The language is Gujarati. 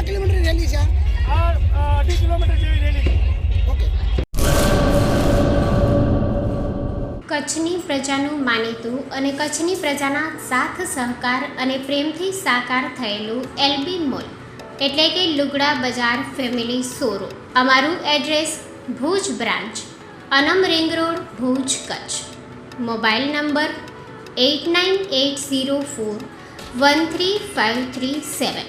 કેટલા કિલોમીટર રેલી છે આ? અઢી કિલોમીટર જેવી રેલી છે. ઓકે. કચ્છની પ્રજાનું માનીતું અને કચ્છની પ્રજાના સાથ સહકાર અને પ્રેમથી સાકાર થયેલું એલબી મોલ. એટલે કે લુગડા બજાર ફેમિલી સોરો અમારું address Bhuj branch Anam ring road Bhuj Kutch. Mobile number eight nine eight zero four one three five three seven.